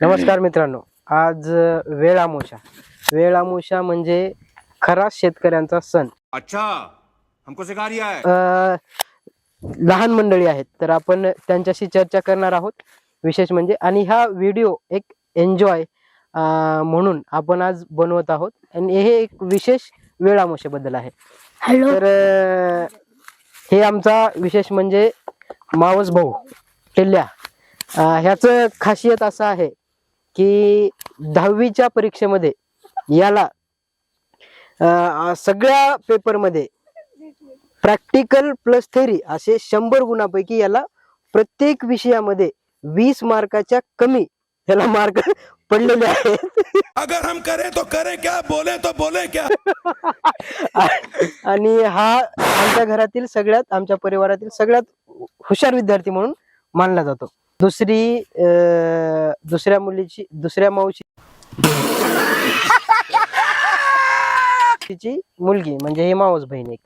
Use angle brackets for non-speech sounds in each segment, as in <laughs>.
नमस्कार मित्रांनो आज वेळ आमोशा. वेळ आमोशा म्हणजे खरा शेतकऱ्यांचा सण. अच्छा हमको सिखा रिया है अ, लहान मंडळी आहेत तर आपण त्यांच्याशी चर्चा करणार आहोत. विशेष म्हणजे आणि हा व्हिडिओ एक एन्जॉय म्हणून आपण आज बनवत आहोत. आणि हे एक विशेष वेळ आमोशेबद्दल आहे. हॅलो. तर अ, हे आमचा विशेष म्हणजे मावस भाऊ टिल्ल्या ह्याचं खासियत असं आहे की दहावीच्या परीक्षेमध्ये याला अ, सगळ्या पेपरमध्ये प्रॅक्टिकल प्लस थेरी असे शंभर गुणापैकी याला प्रत्येक विषयामध्ये वीस मार्काच्या कमी याला मार्क पडलेले आहेत. अगर हम करें तो करें क्या बोले तो बोले क्या? <laughs> आणि हा आमच्या घरातील सगळ्यात आमच्या परिवारातील सगळ्यात हुशार विद्यार्थी म्हणून मानला जातो. दुसरी अं, दुसऱ्या मुलीची दुसऱ्या मावशी तिची मुलगी म्हणजे ही मावस बहीण एक.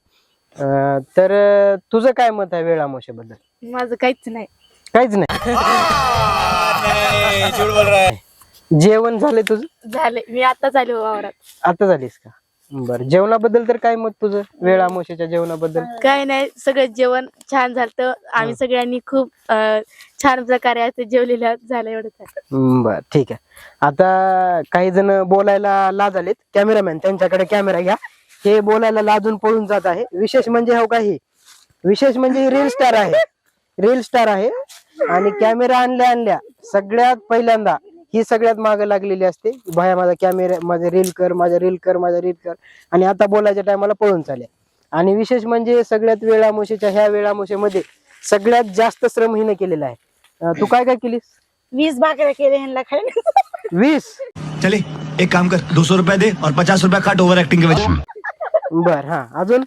अं, तर अं, तुझं काय मत आहे वेळामोशेबद्दल माझं काहीच नाही. काहीच नाही? जेवण झाले तुझं? झाले मी आता आले वावरात. आता झालीस का? बरं. जेवणाबद्दल तर काय मत तुझं? वेळामोशेच्या जेवणाबद्दल? काय नाही. सगळं जेवण छान झालं आम्ही सगळ्यांनी खूप अं, छान प्रकारे असं जेवलेलं झालं एवढं बर ठीक आहे. आता काही जण बोलायला लाज आलेत. कॅमेरामॅन त्यांच्याकडे कॅमेरा घ्या. हे बोलायला लाजून पळून जात आहे. विशेष म्हणजे हो काही विशेष म्हणजे रील स्टार आहे. रील स्टार आहे. आणि कॅमेरा आणल्या आणल्या. सगळ्यात पहिल्यांदा ही सगळ्यात मागे लागलेली असते. भाया माझा कॅमेरा माझा रील कर माझा रील कर माझा रील कर. आणि आता बोलायच्या टायमाला पळून चालले. आणि विशेष म्हणजे सगळ्यात वेळामुशीच्या ह्या वेळामुशीमध्ये सगळ्यात जास्त श्रम हिने केलेला आहे. तू काय काय केलीस? वीस भाकऱ्या केले ह्यांना खायला. वीस? चले एक काम कर दो सौ रुपया दे और पचास रुपया काट ओवर एक्टिंग के वजह बर हा. अजून?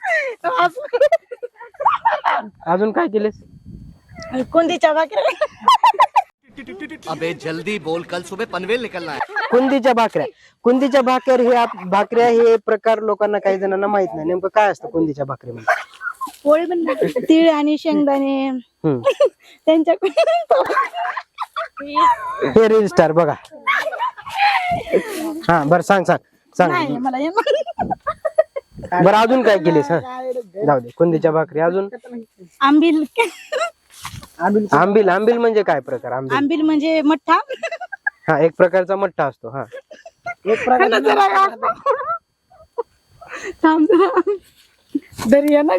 अजून काय केलेस? कोणतीच्या भाकऱ्या. अबे जल्दी बोल कल सुबह पनवेल निकलना है. कुंदीच्या भाकऱ्या. कुंदीच्या भाकर हे आप- भाकऱ्या हे प्रकार लोकांना काही जणांना माहीत नाही. नेमकं काय असतं कुंदीच्या भाकरीमध्ये पोळी पण <laughs> तीळ आणि शेंगदाणे. हम्म. त्यांच्या हे रील स्टार बघा. हा बर सांग सांग. सांग. मला बरं अजून काय केलीस हा? जाऊ दे कुंदीच्या भाकरी अजून? आंबील. आंबील आंबील म्हणजे काय प्रकार? आंबील. आंबील म्हणजे मठ्ठा. हा एक प्रकारचा मठ्ठा असतो हा. थांब जरा. दर्या ना.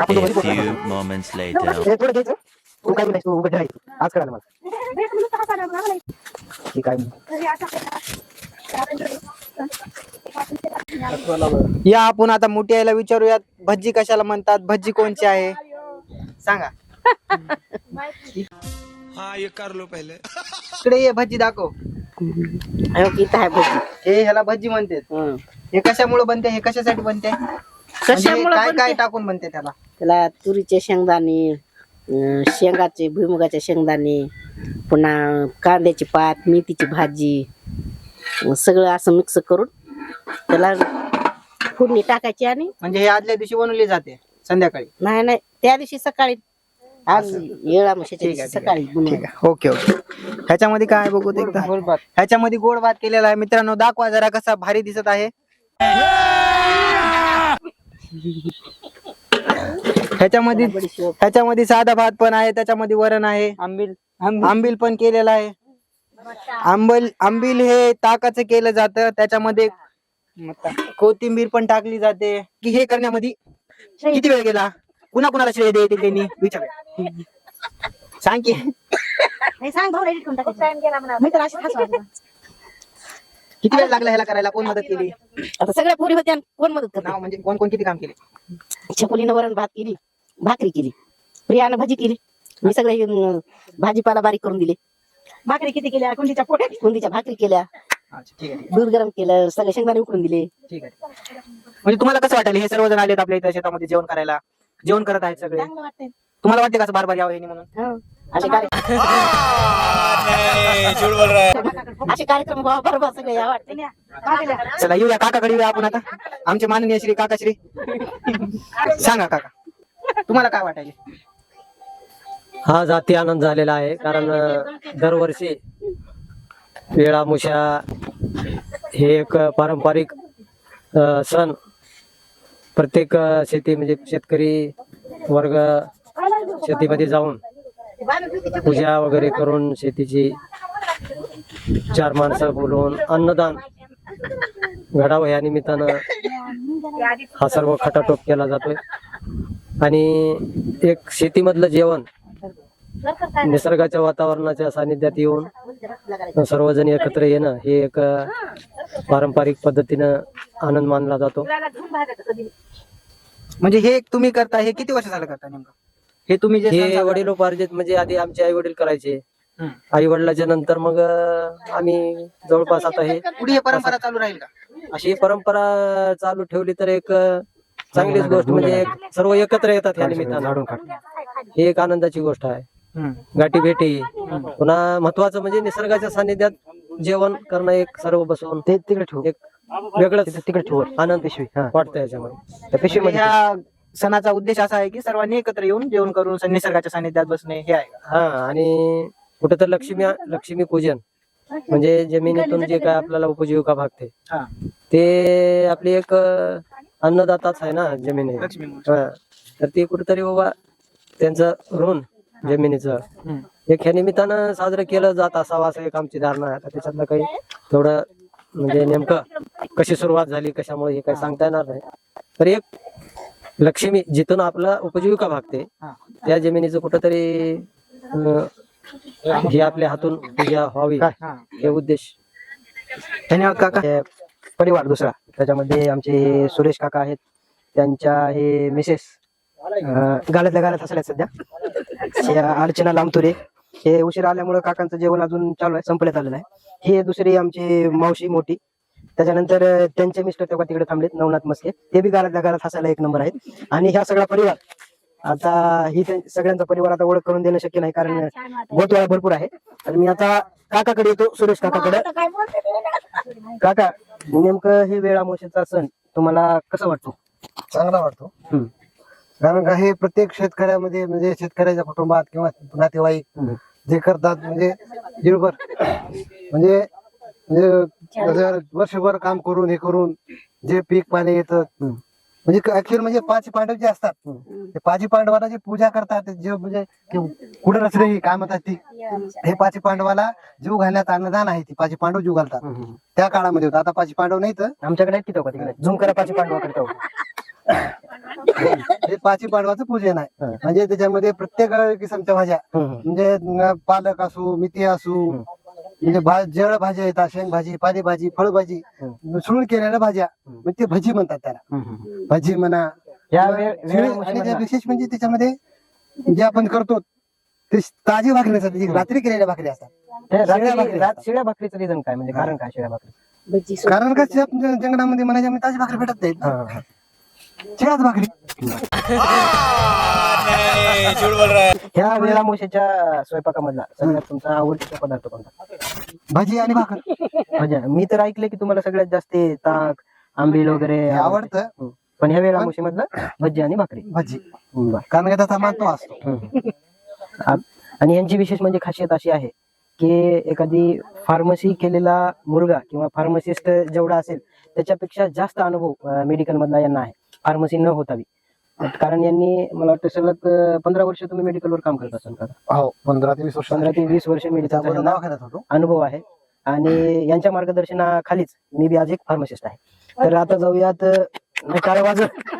A few moments later. हे थोडं घ्यायचं. तू काय बोलायचं तू उभं राहायचं. आज कळालं मला ठीक आहे या आपण आता मोठी आईला विचारूयात. भज्जी कशाला म्हणतात? भज्जी कोणची आहे? सांगा. हाँ ये कर लो पहले. इकडे ये भज्जी दाखव. हे ह्याला भज्जी म्हणते हे कशामुळे बनते? हे कशासाठी बनते? म्हणजे हे काय काय टाकून बनते त्याला? त्याला तुरीचे शेंगदाणे अं, शेंगाचे भुईमुगाचे शेंगदाणे पुन्हा कांद्याची पात मेथीची भाजी अं, सगळं असं मिक्स करून त्याला फोडणी टाकायची आणि म्हणजे हे आदल्या दिवशी बनवली जाते संध्याकाळी? नाही नाही त्या दिवशी सकाळी. आज येळा म्हशीच्या ठीक आहे, दिवशी ठीक आहे. सकाळी बनवायची. Okay okay. ह्याच्यामध्ये काय बघू ते? एकदा ह्याच्यामध्ये गोड भात केलेला आहे. मित्रांनो दाखवा जरा कसा भारी दिसत आहे. <laughs> ह्याच्यामध्ये ह्याच्यामध्ये साधा भात पण आहे त्याच्यामध्ये वरण आहे. आंबील. आंबील. पण केलेलं आहे. आंबल आंबील हे ताकाचं केलं जातं त्याच्यामध्ये कोथिंबीर पण टाकली जाते. की हे करण्यामध्ये किती वेळ गेला? कुणा कुणाला श्रेय देते त्यांनी? विचार. सांग की. किती वेळ लागला ह्याला करायला? कोण मदत केली? आता सगळ्या पोरी होत्या कोण मदत करणार नाव म्हणजे कोण कोण किती काम केले? छकुलीनं वरण भात केली भाकरी केली. प्रियानं भाजी केली. मी सगळे अं, भाजीपाला बारीक करून दिले. भाकरी किती केल्या? कोणतीच्या पोट्या कोंदीच्या भाकरी केल्या. अच्छा ठीक आहे ठीक दूध गरम केलं सगळे शेंगदाणे उकडून दिले. आहे, ठीक आहे. म्हणजे तुम्हाला कसं वाटेल? हे सर्वजण आलेत आपल्या इथं शेतामध्ये जेवण करायला. जेवण करत आहेत सगळे. चांगलं वाटतंय. तुम्हाला वाटते कसं बार बार यावं म्हणून? हं. असे कार्य- असे कार्यक्रम व्हावा बरोबर सगळे या वाटते. चला येऊया. काकाकडे येऊया आपण आता. आमचे माननीय श्री काकाश्री. सांगा काका. तुम्हाला काय वाटायले? हा जाती आनंद झालेला आहे. कारण दरवर्षी वेळामुषा हे एक पारंपरिक सण प्रत्येक शेती म्हणजे शेतकरी वर्ग शेतीमध्ये जाऊन पूजा वगैरे करून शेतीची चार माणसं बोलवून अन्नदान घडावं या निमित्तानं हा सर्व खटाटोप केला जातोय. आणि एक शेतीमधलं जेवण निसर्गाच्या वातावरणाच्या सानिध्यात येऊन सर्वजण एकत्र येणं हे एक पारंपरिक पद्धतीनं आनंद मानला जातो. म्हणजे हे तुम्ही करता हे किती वर्ष झालं करता नेमकं? हे तुम्ही जे सण साजरा वडिलोपार्जित म्हणजे आधी आमचे आई वडील करायचे. आई वडिलाच्या नंतर मग अ, आम्ही जवळपास आता हे पुढे ही परंपरा चालू राहील का? अशी परंपरा चालू ठेवली तर एक अ, चांगलीच गोष्ट म्हणजे एक सर्व एकत्र येतात या निमित्तानं. ही एक आनंदाची गोष्ट आहे. गाठी भेटी. पुन्हा महत्वाचं म्हणजे निसर्गाच्या सानिध्यात जेवण करणं एक सर्व बसून ते तिकडे ठेवू. एक वेगळंच तिकडे ठेवू. आनंद पिशवी हा. वाटतं याच्यामध्ये. त्या म्हणजे ह्या सणाचा उद्देश असा आहे की सर्वांनी एकत्र येऊन जेवण करून निसर्गाच्या सानिध्यात बसणे हे आहे? हा आणि कुठं लक्ष्मी लक्ष्मी पूजन म्हणजे जमिनीतून जे काय आपल्याला उपजीविका भागते हा. ते आपली एक अ, अन्नदाताच आहे ना जमिनी लक्ष्मी. हा. तर ते कुठेतरी बाबा त्यांचं ऋण जमिनीचं हम्म. एक ह्या निमित्तानं साजरं केलं जात असावं असं एक आमची धारणा आहे आता त्याच्यातलं काही थोडं म्हणजे नेमकं कशी सुरुवात झाली कशामुळे हे काही सांगता येणार नाही तर एक लक्ष्मी जिथून आपला उपजीविका भागते. त्या जमिनीचं कुठंतरी हे आपल्या हातून पूजा व्हावी. हा. उद्देश. धन्यवाद काका. परिवार दुसरा. त्याच्यामध्ये आमचे सुरेश काका आहेत. त्यांच्या हे मिसेस गाल्यातल्या गाल्यात हसल्यात सध्या. अर्चना लामतुरे हे उशीर आल्यामुळे काकांचं जेवण अजून चालू आहे संपल्यात आलेलं आहे. हे दुसरी आमची मावशी मोठी. त्याच्यानंतर त्यांचे मिस्टर तेव्हा तिकडे थांबलेत नवनाथ मस्के. ते बी गालातल्या गालात हसायला एक नंबर आहेत. आणि ह्या सगळा परिवार आता ही सगळ्यांचा परिवार आता ओळख करून देणं शक्य नाही कारण गोतवाळा भरपूर आहे. आणि मी आता काकाकडे येतो सुरेश काकाकडे. काका नेमकं हे वेळामोशीचा सण तुम्हाला कसं वाटतो? चांगला वाटतो. हम्म. कारण का हे प्रत्येक शेतकऱ्यामध्ये म्हणजे शेतकऱ्याच्या कुटुंबात किंवा नातेवाईक. जे करतात म्हणजे जीवभर म्हणजे म्हणजे जर वर्षभर काम करून हे करून जे पीक पाणी येतं. म्हणजे ऍक्च्युअली म्हणजे पाच पांडव जे असतात ते पाची पांडवाला जे पूजा करतात ते जे म्हणजे कुठं रचले ही काय म्हणतात ती? हे पाची पांडवाला जीव घालण्यात अन्नदान आहे ती पाची पांडव जीव घालतात. त्या काळामध्ये होतं. आता पाची पांडव नाही तर आमच्याकडे तिकडे झुम करा पाची पांडवा करतो. हे पाची पांडवाचं पूजन आहे. म्हणजे त्याच्यामध्ये प्रत्येक किसमच्या भाज्या म्हणजे पालक असो मेथी असो म्हणजे भा- जळ भाज्या येतात शेंगभाजी पालेभाजी फळभाजी मिसळून केलेल्या भाज्या म्हणजे ते भजी म्हणतात त्याला. भजी म्हणा. या वेळ- आणि जे विशेष म्हणजे त्याच्यामध्ये जे आपण करतो ते ताजी भाकरी नसतात जी रात्री केलेल्या भाकरी असतात. त्या शिळ्या भाकरी भाकरीचं रिझन काय? म्हणजे कारण काय शिळ्या भाकरी? भजी कारण का त्या जंगलामध्ये म्हणायच्या ताजी भाकरी भेटत नाहीत. हा, हा. शिळ्याच भाकरी. ह्या वेळामोशीच्या स्वयंपाकामधला सगळ्यात तुमचा आवडीचा पदार्थ कोणता? भजी आणि भाकर. म्हणजे मी तर ऐकलं की तुम्हाला सगळ्यात जास्त ते ताक आंबील वगैरे आवडतं. पण ह्या वेळामोशी मधलं भजी आणि भाकरी. भजी. बरं. कारण का त्याचा मान तो असतो. आ- आणि यांची विशेष म्हणजे खासियत अशी आहे की एखादी फार्मसी केलेला मुलगा किंवा फार्मसिस्ट जेवढा असेल त्याच्यापेक्षा जास्त अनुभव मेडिकल मधला यांना आहे. फार्मसी न होतावी. कारण यांनी मला वाटतं सलग पंधरा वर्ष तुम्ही मेडिकलवर काम करत असाल का? हो पंधरा ते वीस वर्ष. पंधरा ते वीस वर्ष मेडिकल होतो. अनुभव आहे. आणि यांच्या मार्गदर्शनाखालीच मी बी आज एक फार्मासिस्ट आहे. तर आता जाऊयात टाळ्या वाजत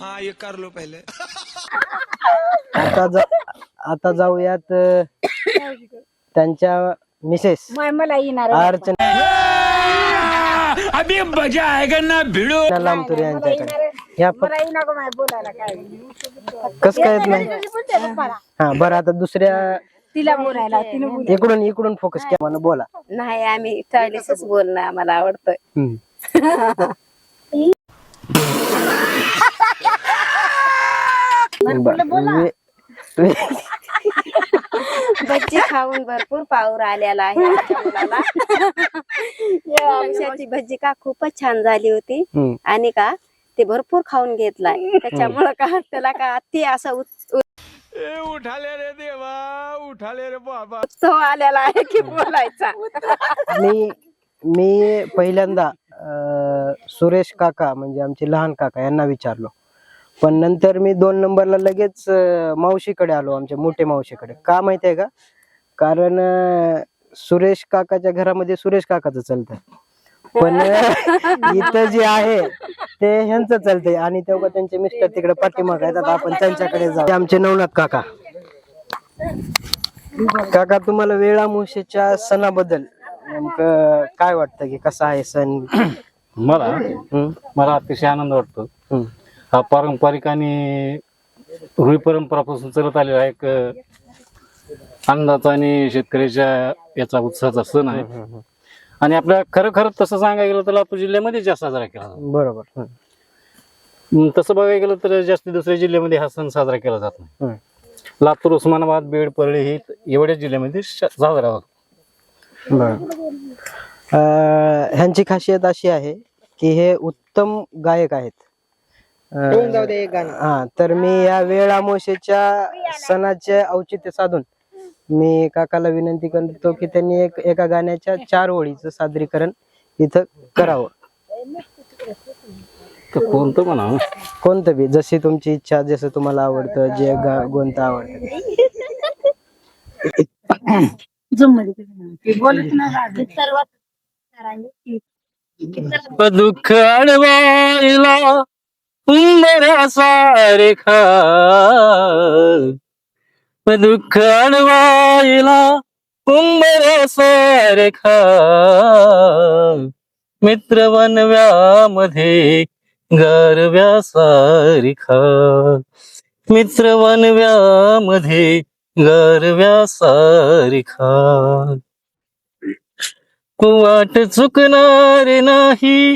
हाँ ये कर लो पहले. आता जा आता जाऊयात त्यांच्या मिसेस मला येणार अर्चना. अभी मजा आएगा ना भिड़ो. लांबतुरे यांच्याकडे. ह्या प- बोलायला काय. कसं काय येत नाही? हा बरं आता दुसऱ्या तिला बोलायला तिने बोल इकडून इकडून फोकस केला मला बोला. नाही आम्ही टॉयलेटच बोलणं आम्हाला आवडतं हम्म. बरं. वे- वे- भजी खाऊन भरपूर पाऊर आलेला आहे आमच्या मुलाला. <laughs> भजी का खूपच छान झाली होती. हम्म. आणि का ते भरपूर खाऊन घेतलाय. त्याच्यामुळं का त्याला का अति असं उत- उत- तो आलेला आहे की बोलायचा? मी मी पहिल्यांदा अं, सुरेश काका म्हणजे आमचे लहान काका यांना विचारलो. पण नंतर मी दोन नंबरला लगेच अं, मावशीकडे आलो आमच्या मोठे मावशीकडे. का माहितीये का? कारण अं, सुरेश काकाच्या घरामध्ये सुरेश काकाचं चालतं पण <laughs> इथं जे आहे ते ह्यांचं चालतंय. आणि तेव्हा त्यांचे मिस्टर तिकडे पाठीमाग आहेत. आता आपण त्यांच्याकडे जाऊ. आमचे नवनाथ काका. काका तुम्हाला वेळामुशीच्या सणाबद्दल नेमकं काय वाटतं की कसा आहे सण? मला? मला अतिशय आनंद वाटतो. हा. पारंपरिक आणि रूढी परंपरापासून चालत आलेला एक अन्नदाता आणि शेतकऱ्याच्या याचा उत्साहाचा सण आहे. आणि आपल्या खरं खरं तसं सांगायला गेलं तर लातूर जिल्ह्यामध्ये जास्त साजरा केला जातो. बरोबर. तसं बघायला गेलं तर जास्ती दुसऱ्या जिल्ह्यामध्ये हा सण साजरा केला जात नाही. लातूर उस्मानाबाद बीड परळी ही एवढ्याच जिल्ह्यामध्ये श- साजरा होतो. अं, ह्यांची खासियत अशी आहे की हे उत्तम गायक आहेत. अं, हा तर मी या वेळामोशेच्या सणाचे औचित्य साधून मी काकाला विनंती करतो की त्यांनी एक एका गाण्याच्या चार ओळीचं सादरीकरण इथं करावं. तर कोणतं म्हणा कोणतं बी जशी तुमची इच्छा जसं तुम्हाला आवडतं जे गा- कोणतं आवडतं. दुःख अडवायला उंबऱ्यासारखा दुःख अडवायला उंबऱ्यासारखा मित्र वनव्यामध्ये गारव्यासारखा. मित्र वनव्यामध्ये गारव्यासारखा. कुवाट चुकणार नाही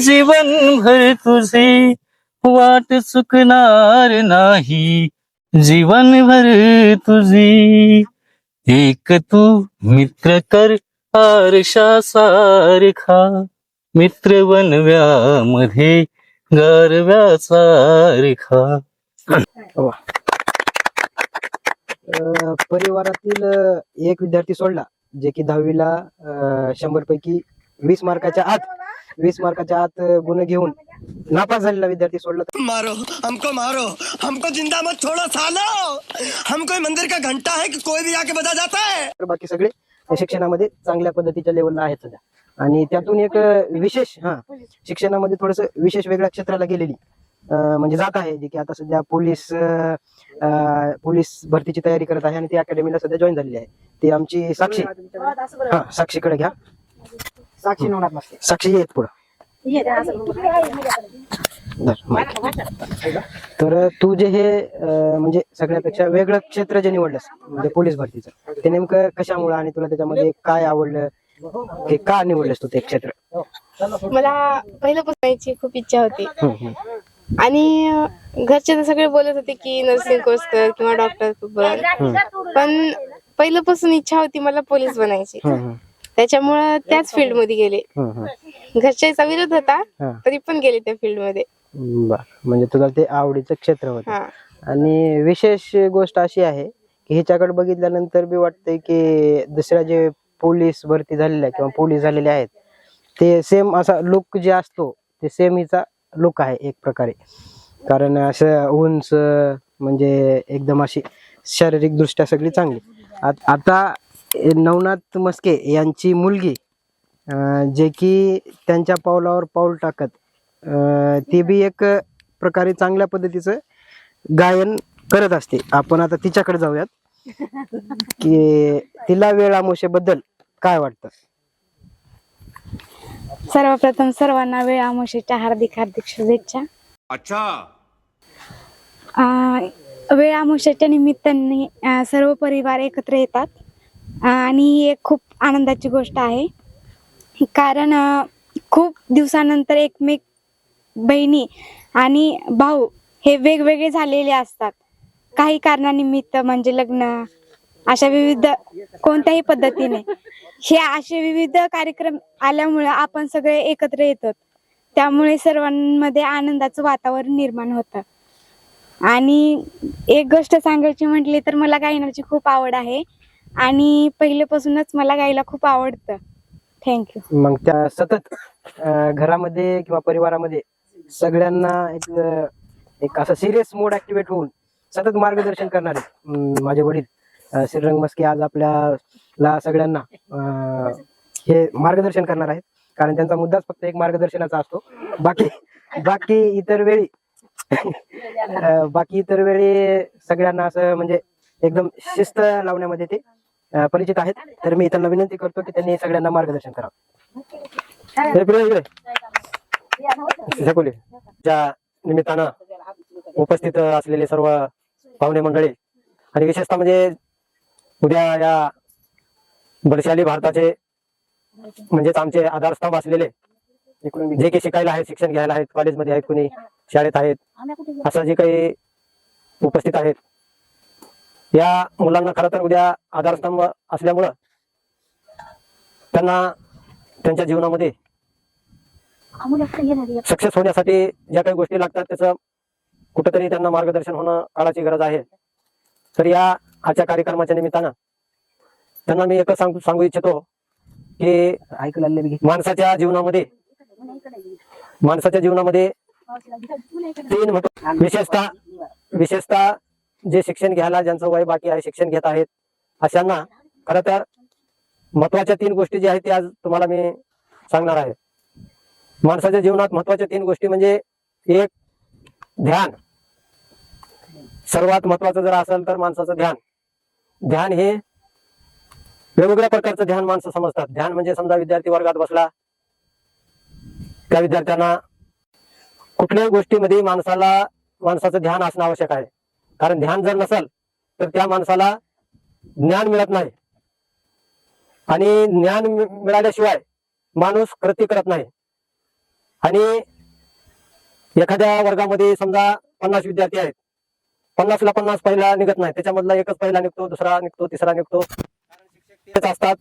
जीवन भर तुझे. वाट चुकणार नाही जीवन भर तुझी. एक तू मित्र कर आरशा सारखा मित्र बनव्यामध्ये गारव्यासारखा. अं, परिवारातील एक विद्यार्थी सोडला जे की दहावीला अं, शंभर पैकी वीस मार्काच्या आत वीस मार्काच्या आत गुण घेऊन नापास झालेला विद्यार्थी सोडला. मारो हमको मारो हमको जिंदा मत छोड़ो सालो! हम कोई मंदिर का घंटा है कि कोई भी आके बजा जाता है? तर बाकी सगळे शिक्षणामध्ये चांगल्या पद्धतीच्या लेवलला आहेत सध्या. आणि त्यातून एक विशेष हा शिक्षणामध्ये थोडस विशेष वेगळ्या क्षेत्राला गेलेली अं, म्हणजे जात आहे जे की आता सध्या पोलीस अं, अं, पोलीस भरतीची तयारी करत आहे आणि ती अकॅडमीला सध्या जॉईन झालेली आहे. ती आमची साक्षी. हा साक्षीकडे घ्या. साक्षी नवनाथ मस्के. साक्षी येत पुढं. तर तू जे हे अं, म्हणजे सगळ्यापेक्षा वेगळं क्षेत्र जे निवडलंस म्हणजे पोलीस भरतीचं ते नेमकं कशामुळे आणि तुला त्याच्यामध्ये काय आवडलं? हे का निवडलंस तू ते क्षेत्र? मला पहिल्यापासून यायची खूप इच्छा होती. हम्म, हम्म, आणि अं, घरचे तर सगळे बोलत होते की नर्सिंग कोर्स कर किंवा डॉक्टर बन. पण पहिल्यापासून इच्छा होती मला पोलीस बनायची. हम्म, त्याच्यामुळं त्याच फील्डमध्ये गेले. घरच्याचा विरोध होता हा. तरी पण गेले त्या फील्डमध्ये बर. म्हणजे तुला ते आवडीचं क्षेत्र होतं. हा. आणि विशेष गोष्ट अशी आहे की ह्याच्याकडे बघितल्यानंतर बी वाटतंय की दुसऱ्या जे पोलीस भरती झालेल्या किंवा पोलीस झालेले आहेत ते सेम असा लुक जे असतो ते सेम हिचा लुक आहे एक प्रकारे. कारण असं उंच म्हणजे एकदम अशी शारीरिक दृष्ट्या सगळी चांगली. आत- आता नवनाथ मस्के यांची मुलगी जे की त्यांच्या पावलावर पाऊल टाकत ती बी एक प्रकारे चांगल्या पद्धतीचं गायन करत असते. आपण आता तिच्याकडे जाऊयात. की तिला वेळामुशेबद्दल काय वाटतं? सर्वप्रथम सर्वांना वेळ आमोशीच्या हार्दिक हार्दिक शुभेच्छा. अच्छा. अं, वेळ आमोशाच्या निमित्ताने सर्व परिवार एकत्र येतात. आणि ही एक खूप आनंदाची गोष्ट आहे. कारण खूप दिवसानंतर एकमेक बहिणी आणि भाऊ हे वेगवेगळे झालेले असतात. काही कारणानिमित्त म्हणजे लग्न अशा विविध कोणत्याही पद्धतीने. हे असे विविध कार्यक्रम आल्यामुळे आपण सगळे एकत्र येतो त्यामुळे सर्वांमध्ये आनंदाचं वातावरण निर्माण होतं. आणि एक गोष्ट सांगायची म्हटली तर मला गायनाची खूप आवड आहे. आणि पहिल्यापासूनच मला गायला खूप आवडतं. थँक्यू मग त्या सतत अं, घरामध्ये किंवा परिवारामध्ये सगळ्यांना एक एक असं सिरियस मोड ऍक्टिव्हेट होऊन सतत मार्गदर्शन करणारे अं, माझे वडील अं, श्रीरंग मस्के आज आपल्याला सगळ्यांना अं, हे मार्गदर्शन करणार आहेत. कारण त्यांचा मुद्दाच फक्त एक मार्गदर्शनाचा असतो. बाकी बाकी इतर वेळी अं, बाकी इतर वेळी सगळ्यांना असं म्हणजे एकदम शिस्त लावण्यामध्ये ते अं, परिचित आहेत. तर मी त्यांना विनंती करतो की त्यांनी सगळ्यांना मार्गदर्शन करावं. इकडे, इकडे. ज्या निमित्तानं उपस्थित असलेले सर्व पाहुणे मंडळी आणि विशेषतः म्हणजे उद्या या बलशाली भारताचे म्हणजेच आमचे आधारस्तंभ असलेले जे काही शिकायला आहेत शिक्षण घ्यायला आहेत कॉलेजमध्ये आहेत कुणी शाळेत आहेत असं जे काही उपस्थित आहेत या मुलांना खरं तर उद्या आधारस्तंभ असल्यामुळं त्यांना त्यांच्या जीवनामध्ये सक्सेस होण्यासाठी ज्या काही गोष्टी लागतात त्याचं कुठंतरी त्यांना मार्गदर्शन होणं काळाची गरज आहे. तर या आजच्या कार्यक्रमाच्या निमित्तानं त्यांना मी एकच सांगू सांगू इच्छितो की माणसाच्या जीवनामध्ये माणसाच्या जीवनामध्ये तीन विशेषतः विशेषतः जे शिक्षण घ्यायला ज्यांचं वय बाकी आहे शिक्षण घेत आहेत अशांना खरं तर महत्त्वाच्या तीन गोष्टी ज्या आहेत त्या आज तुम्हाला मी सांगणार आहे. माणसाच्या जीवनात महत्त्वाच्या तीन गोष्टी म्हणजे एक ध्यान. सर्वात महत्वाचं जर असेल तर माणसाचं ध्यान. ध्यान हे वेगवेगळ्या प्रकारचं ध्यान माणसं समजतात. ध्यान म्हणजे समजा विद्यार्थी वर्गात बसला त्या विद्यार्थ्यांना कुठल्याही गोष्टीमध्ये माणसाला माणसाचं ध्यान असणं आवश्यक आहे. कारण ध्यान जर नसेल तर त्या माणसाला ज्ञान मिळत नाही. आणि ज्ञान मिळाल्याशिवाय माणूस कृती करत नाही. आणि एखाद्या वर्गामध्ये समजा पन्नास विद्यार्थी आहेत. पन्नासला पन्नास पहिला निघत नाही. त्याच्यामधला एकच पहिला निघतो दुसरा निघतो तिसरा निघतो. शिक्षक तेच असतात.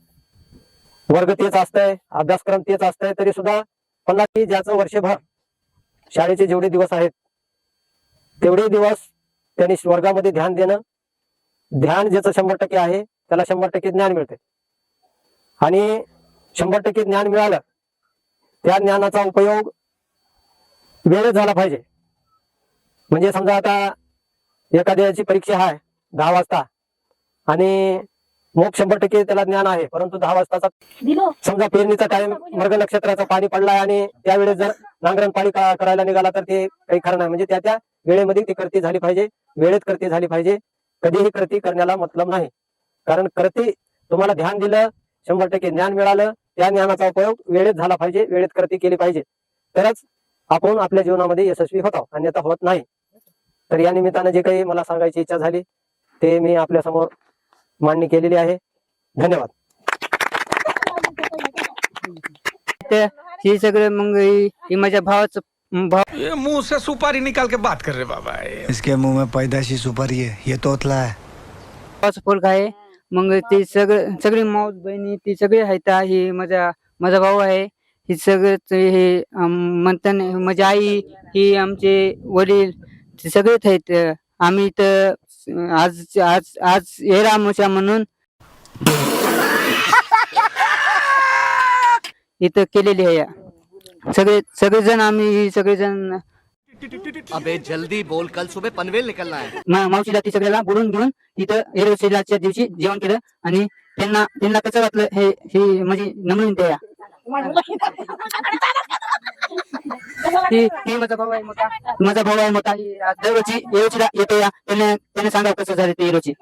वर्ग तेच असतंय अभ्यासक्रम तेच असतंय तरी सुद्धा पन्नास ज्याचं वर्षभर शाळेचे जेवढे दिवस आहेत तेवढे दिवस त्यांनी स्वर्गामध्ये ध्यान देणं ध्यान ज्याचं शंभर टक्के आहे त्याला शंभर टक्के ज्ञान मिळते. आणि शंभर टक्के ज्ञान मिळालं त्या ज्ञानाचा उपयोग वेळच झाला पाहिजे. म्हणजे समजा आता एखाद्याची परीक्षा आहे दहा वाजता आणि मग शंभर टक्के त्याला ज्ञान आहे. परंतु दहा वाजताचा समजा पेरणीचा टाइम मृग नक्षत्राचं पाणी पडलाय आणि त्यावेळेस जर नांगरण पाणी करायला निघाला तर ते काही खरं नाही. म्हणजे त्या त्या वेळेमध्ये ती करती झाली पाहिजे. वेळेत करती झाली पाहिजे. कधीही कृती करण्याला मतलब नाही. कारण करती तुम्हाला ध्यान दिलं शंभर टक्के ज्ञान मिळालं त्या ज्ञानाचा उपयोग वेळेत झाला पाहिजे वेळेत कृती केली पाहिजे. तरच आपण आपल्या जीवनामध्ये यशस्वी होतो अन्यथा होत नाही. तर या निमित्तानं जे काही मला सांगायची इच्छा झाली ते मी आपल्यासमोर मांडणी केलेली आहे. धन्यवाद. हे सगळं मग हे हे माझ्या भावाचं भाव ये मुंह से सुपारी निकाल के बात कर रहे बाबा इसके मुंह में पैदाशी सुपारी है ये तोतला है। पोरग आहे. मग ते सगळं सगळे माऊस बहिणी ते सगळे आहेत हे माझा माझा भाऊ आहे. हे सगळं हे अं, म्हणताना माझी आई ही आमचे वडील ते सगळेच आहेत. आम्ही तर आज आज आज हे रामोशा म्हणून इथं केलेली आहे सगळे सगळेजण आम्ही सगळेजण अबे जल्दी बोल. कल सुबह पनवेल निकलना है. मा- मावशीला ती सगळ्याला बोलून घेऊन तिथं हेरोशीलाच्या दिवशी जेवण केलं आणि त्यांना त्यांना कसं वाटलं हे हे म्हणजे नमून द्या. माझा भाऊ आहे मोठा माझा भाऊ आहे मोठा ही आज दरवर्षी हेरोशीला येतो या त्याने त्याने सांगा कसं झालं ते हेरोची